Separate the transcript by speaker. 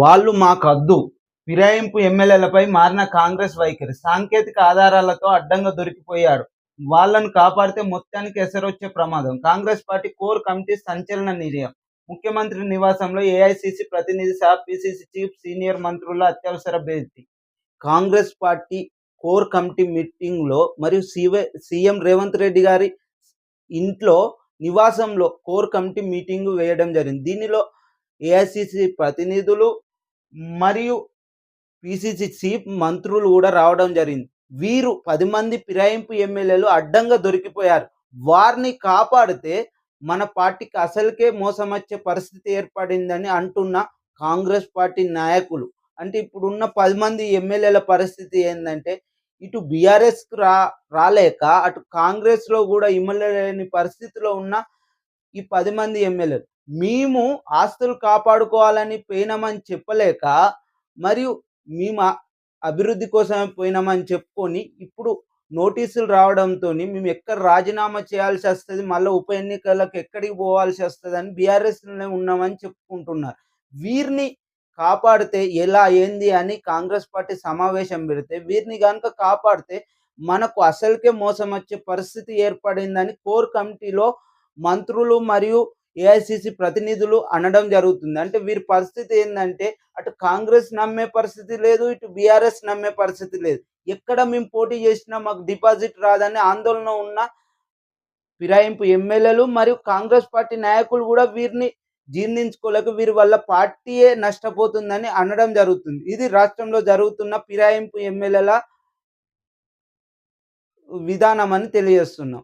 Speaker 1: వాళ్ళు మాకద్దు. ఫిరాయింపు ఎమ్మెల్యేలపై మారిన కాంగ్రెస్ వైఖరి సాంకేతిక ఆధారాలతో అడ్డంగా దొరికిపోయారు వాళ్ళను కాపాడితే మొత్తానికి ఎసరొచ్చే ప్రమాదం. కాంగ్రెస్ పార్టీ కోర్ కమిటీ సంచలన నిర్ణయం. ముఖ్యమంత్రి నివాసంలో ఏఐసిసి ప్రతినిధి సహా పిసిసి చీఫ్ సీనియర్ మంత్రుల అత్యవసర భేటీ. కాంగ్రెస్ పార్టీ కోర్ కమిటీ మీటింగ్లో మరియు సీవే సీఎం రేవంత్ రెడ్డి గారి ఇంట్లో నివాసంలో కోర్ కమిటీ మీటింగ్ వేయడం జరిగింది. దీనిలో ఏఐసిసి ప్రతినిధులు మరియు పిసిసి చీఫ్ మంత్రులు కూడా రావడం జరిగింది. వీరు పది మంది ఫిరాయింపు ఎమ్మెల్యేలు అడ్డంగా దొరికిపోయారు. వారిని కాపాడితే మన పార్టీకి అసలుకే మోసం వచ్చే పరిస్థితి ఏర్పడిందని అంటున్న కాంగ్రెస్ పార్టీ నాయకులు. అంటే ఇప్పుడున్న పది మంది ఎమ్మెల్యేల పరిస్థితి ఏంటంటే ఇటు బీఆర్ఎస్కు రా రాలేక అటు కాంగ్రెస్లో కూడా ఎమ్మెల్యే లేని పరిస్థితిలో ఉన్న ఈ పది మంది ఎమ్మెల్యేలు. మేము ఆస్తులు కాపాడుకోవాలని పోయినామని చెప్పలేక మరియు మేము అభివృద్ధి కోసమే పోయినామని చెప్పుకొని ఇప్పుడు నోటీసులు రావడంతో మేము ఎక్కడ రాజీనామా చేయాల్సి వస్తుంది మళ్ళీ ఉప ఎన్నికలకు ఎక్కడికి పోవాల్సి వస్తుంది అని బీఆర్ఎస్లోనే ఉన్నామని చెప్పుకుంటున్నారు. వీరిని కాపాడితే ఎలా ఏంది అని కాంగ్రెస్ పార్టీ సమావేశం పెడితే వీరిని కనుక కాపాడితే మనకు అసలుకే మోసం వచ్చే పరిస్థితి ఏర్పడిందని కోర్ కమిటీలో మంత్రులు మరియు ఏఐసిసి ప్రతినిధులు అనడం జరుగుతుంది. అంటే వీరి పరిస్థితి ఏంటంటే అటు కాంగ్రెస్ నమ్మే పరిస్థితి లేదు ఇటు బీఆర్ఎస్ నమ్మే పరిస్థితి లేదు. ఎక్కడ మేము పోటీ చేసినా మాకు డిపాజిట్ రాదని ఆందోళన ఉన్న ఫిరాయింపు ఎమ్మెల్యేలు మరియు కాంగ్రెస్ పార్టీ నాయకులు కూడా వీరిని జీర్ణించుకోలేక వీరి వల్ల పార్టీయే నష్టపోతుందని అనడం జరుగుతుంది. ఇది రాష్ట్రంలో జరుగుతున్న ఫిరాయింపు ఎమ్మెల్యేల విధానం అని తెలియజేస్తున్నాం.